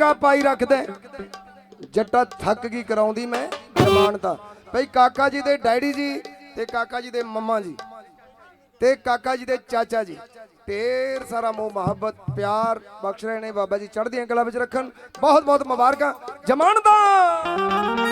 ਪੰਗਾ ਪਾਈ ਰੱਖਦਾ ਜੱਟਾ ਥੱਕ ਗਈ ਕਰਾਉਂਦੀ ਮੈਂ ਜ਼ਮਾਨਤਾ ਭਈ ਕਾਕਾ ਜੀ ਦੇ ਡੈਡੀ ਜੀ ਤੇ ਕਾਕਾ ਜੀ ਦੇ ਮੰਮਾ ਜੀ ਤੇ ਕਾਕਾ ਜੀ ਦੇ ਚਾਚਾ ਜੀ। ਢੇਰ ਸਾਰਾ ਮੋਹ, ਮੁਹੱਬਤ, ਪਿਆਰ ਬਖਸ਼ ਰਹੇ ਨੇ ਬਾਬਾ ਜੀ। ਚੜ੍ਹਦੀਆਂ ਕਲਾ ਵਿੱਚ ਰੱਖਣ। ਬਹੁਤ ਬਹੁਤ ਮੁਬਾਰਕਾਂ। ਜਮਾਨਤਾ! ਜਾਪਦੀ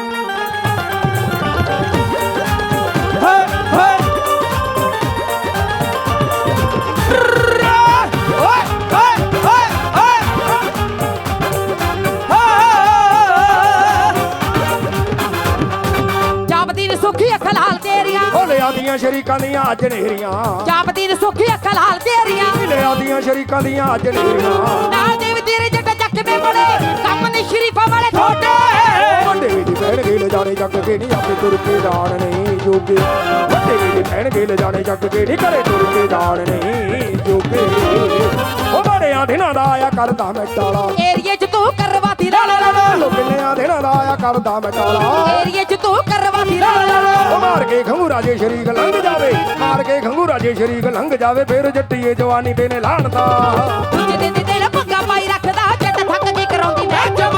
ਸ਼ਰੀਕਾਂ ਦੀਆਂ ਅੱਜ ਨੇਰੀਆਂ। ਜਾਪਦੀ ਨੀ ਸੁੱਖੀ ਅੱਖ ਲਾਲ ਤੇਰੀਆਂ। ਭੋਲਿਆਂ ਦੀਆਂ ਸ਼ਰੀਕਾਂ ਦੀਆਂ ਅੱਜ ਨੇਰੀਆਂ। ਨਾਲ ਦੇ ਵੀ ਤੇਰੇ ਜੱਟ ਚੱਕ ਮੇ ਬੜੇ ਕੰਮ ਨੀ ਸ਼ਰੀਫਾਂ ਵਾਲੇ ਛੋਟੇ। ਵੱਡੇ ਵੀ ਬਹਿਣਗੇ ਲੈ ਜਾਣੇ ਜੱਗ ਕੇ ਨਹੀਂ ਆਪੇ ਤੁਰ ਕੇ ਜਾਣ ਨਹੀਂ ਜੋਗੇ। ਵੱਡੇ ਵੀ ਬਹਿਣਗੇ ਲੈ ਜਾਣੇ ਜੱਗ ਕੇ ਨਹੀਂ ਘਰੇ ਤੁਰ ਕੇ ਜਾਣ ਨਹੀਂ ਜੋਗੇ। ਉਹ ਬੜਿਆਂ ਦਿਨਾਂ ਦਾ ਆਇਆ ਕਰਦਾ ਮੈਂ ਟਾਲਾ ਏਰੀਏ ਚ ਤੂੰ ਕਰਵਾਤੀ ਲਾ ਲਾ ਲਾ ਲਾ। ਲੋ ਕਿੰਨਿਆਂ ਦਿਨਾਂ ਦਾ ਆਇਆ ਕਰਦਾ ਮੈਂ ਟਾਲਾ ਏਰੀਏ ਚ ਤੂੰ ਕਰਵਾਤੀ ਲਾ ਲਾ ਲਾ ਲਾ। ਉਹ ਮਾਰ ਕੇ ਖੰਗੂਰਾ ਜੇ ਸ਼ਰੀਕ ਲੰਘ ਜਾਵੇ ਮਾਰ ਕੇ ਖੰਗੂਰਾ ਜੇ ਸ਼ਰੀਕ ਲੰਘ ਜਾਵੇ ਫਿਰ ਜੱਟੀਏ ਜਵਾਨੀ ਤੇ ਨੇ ਲਾਣਦਾ ਦੂਜੇ ਦਿਨ ਦੇ ਦਿਨ ਪੰਗਾ ਪਾਈ ਰੱਖਦਾ ਜੱਟ ਥੱਕ ਕੇ ਕਰਾਉਂਦੀ ਮੈਂ ਜਮਾਨਦਾ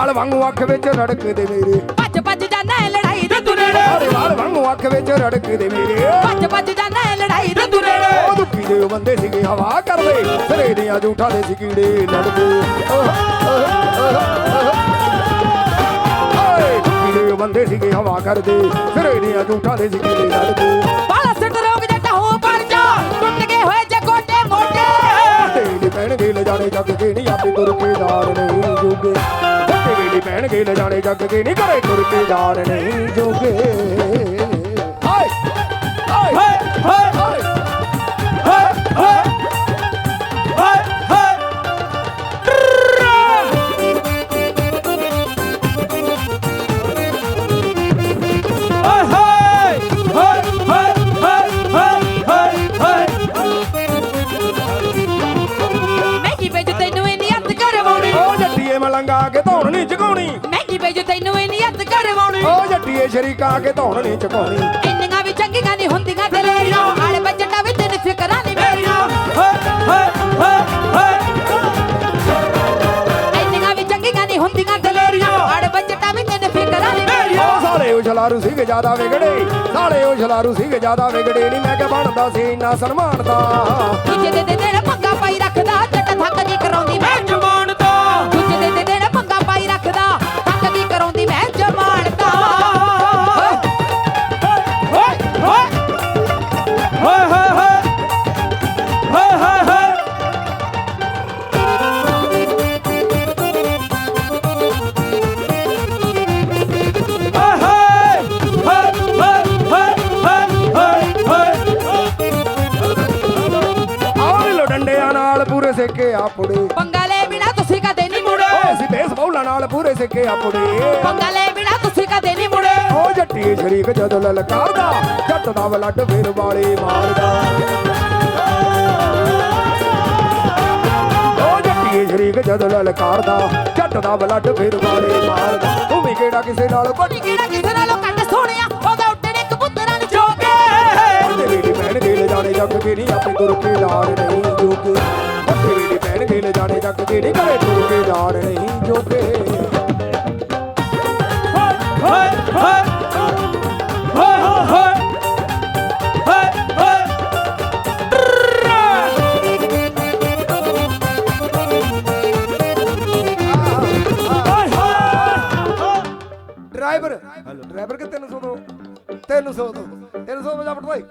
ਵਾਲ ਵਾਂਗੂ ਅੱਖ ਵਿੱਚ ਰੜਕਦੇ ਮੇਰੇ। ਭੱਜ ਭੱਜ ਜਾਣਾ ਏ ਲੜਾਈ ਦੇ ਤੂੰ ਨੇੜੇ ਸਾਰੇ ਵਾਲ ਵਾਂਗੂ ਅੱਖ ਵਿੱਚ ਰੜਕਦੇ ਮੇਰੇ। ਭੱਜ ਭੱਜ ਜਾਣਾ ਏ ਲੜਾਈ ਦੇ ਤੂੰ ਨੇੜੇ ਉਹ ਦੁੱਖੀ ਦੇ ਬੰਦੇ ਸੀਗੇ ਹਵਾ ਕਰਦੇ ਸਰੇ ਦੀਆਂ ਝੂਠਾਂ ਦੇ ਸੀ ਕੀੜੇ ਲੜਦੇ ਓਏ ਦੁੱਖੀ ਦੇ ਬੰਦੇ ਸੀਗੇ ਹਵਾ ਕਰਦੇ। ਸਰੇ ਦੀਆਂ ਝੂਠਾਂ ਦੇ ਸੀ ਕੀੜੇ ਲੜਦੇ ਪੈਣਗੇ ਲੈ ਜਾਣੇ ਜੱਗ ਕੇ ਨਹੀਂ, ਆਪੇ ਤੁਰ ਕੇ ਜਾਣ ਨਹੀਂ ਜੋਗੇ। ਤੇਰੀ ਵੇਲੀ ਪੈਣਗੇ ਲੈ ਜਾਣੇ ਜੱਗ ਕੇ ਨਹੀਂ, ਘਰੇ ਤੁਰ ਕੇ ਜਾਣ ਨਹੀਂ ਜੋਗੇ। ਮਲੰਗਾ ਕੇ ਧੌਣ ਨਹੀਂ ਚਕਾਉਣੀ ਮਹਿੰਗੀ ਵੇਚ ਤੈਨੂੰ ਇੰਨੀ ਹੱਥ ਕਰਵਾਉਣੀ। ਉਹ ਜੱਟੀਏ ਸ਼ਰੀਕਾ ਕੇ ਧੌਣ ਨਹੀਂ ਚਕਾਉਣੀ ਇੰਨੀਆਂ ਵੀ ਚੰਗੀਆਂ ਨਹੀਂ ਹੁੰਦੀਆਂ ਦਲੇਰੀਆਂ। ਆਲੇ ਬੱਚਟਾ ਵੀ ਤੈਨੂੰ ਫਿਕਰਾਂ ਨਹੀਂ ਮੇਰੀਆਂ। ਇੰਨੀਆਂ ਵੀ ਚੰਗੀਆਂ ਨਹੀਂ ਹੁੰਦੀਆਂ ਦਲੇਰੀਆਂ। ਆਲੇ ਬੱਚਟਾ ਵੀ ਤੈਨੂੰ ਫਿਕਰਾਂ ਨਹੀਂ ਮੇਰੀਆਂ। ਛਲਾਰੂ ਸੀਗੇ ਜ਼ਿਆਦਾ ਵਿਗੜੇ। ਸਾਲੇ ਉਹ ਛਲਾਰੂ ਸੀਗੇ ਜ਼ਿਆਦਾ ਵਿਗੜੇ ਨਹੀਂ। ਮੈਂ ਕਿ ਬਣਦਾ ਸੀ ਇੰਨਾ ਸਨਮਾਨ ਦਾ ਦੂਜੇ ਦੇ ਦੇ ਪੰਗਾ ਪਾਈ ਰੱਖਦਾ। ਜੱਟ ਥੱਕ ਦੀ ਕਰਾਉਂਦੀ। ਮੈਂ ਸੇਕੇ ਆਪੜੇ ਪੰਗਾ ਲੈ ਬਿਨਾ ਤੁਸੀਂ ਕਦੇ ਨਹੀਂ ਮੁੜੇ। ਓਏ ਅਸੀਂ ਬੇਸਬੌਲਾਂ ਨਾਲ ਪੂਰੇ ਸੇਕੇ ਆਪੜੇ ਪੰਗਾ ਲੈ ਬਿਨਾ ਤੁਸੀਂ ਕਦੇ ਨਹੀਂ ਮੁੜੇ। ਉਹ ਜੱਟੀ ਸ਼ਰੀਕ ਜਦੋਂ ਲਲਕਾਰਦਾ ਜੱਟ ਦਾ ਬਲੱਡ ਫੇਰ ਵਾਲੇ ਮਾਰਦਾ। ਸ਼ਰੀਕ ਜਦੋਂ ਲਲਕਾਰਦਾ ਜੱਟ ਦਾ ਬਲੱਡ ਫੇਰ ਵਾਲੇ ਮਾਰਦਾ। ਤੂੰ ਵੀ ਕਿਹੜਾ ਕਿਸੇ ਨਾਲ ਕੋਣੀ ਕਿਹੜਾ ਕਿਸੇ ਨਾਲੋਂ ਕੱਟ ਸੋਹਣਿਆ? ਉਹਦਾ ਉੱਡਣੇ ਕਬੂਤਰਾਂ ਨੂੰ ਚੋਕੇ ਉਹਦੇ ਵੇਲੇ ਪੈਣ ਗੇਲੇ ਜਾਣੇ ਜੱਗ ਕੇ ਨਹੀਂ ਆਪੇ ਤੁਰ ਕੇ ਜਾਣ ਨਹੀਂ ਵੇਲੇ ਪੈਣ ਜਾਣੇ ਜੱਗ ਕੇ ਨਹੀਂ ਘਰੇ ਜਾਣ ਨਹੀਂ ਜੋਗੇ। ਡਰਾਈਵਰ ਡਰਾਈਵਰ ਕਿ 300 ਦੋ? 300 ਦੋ। 300 ਵਜਾ ਪਟਵਾਈ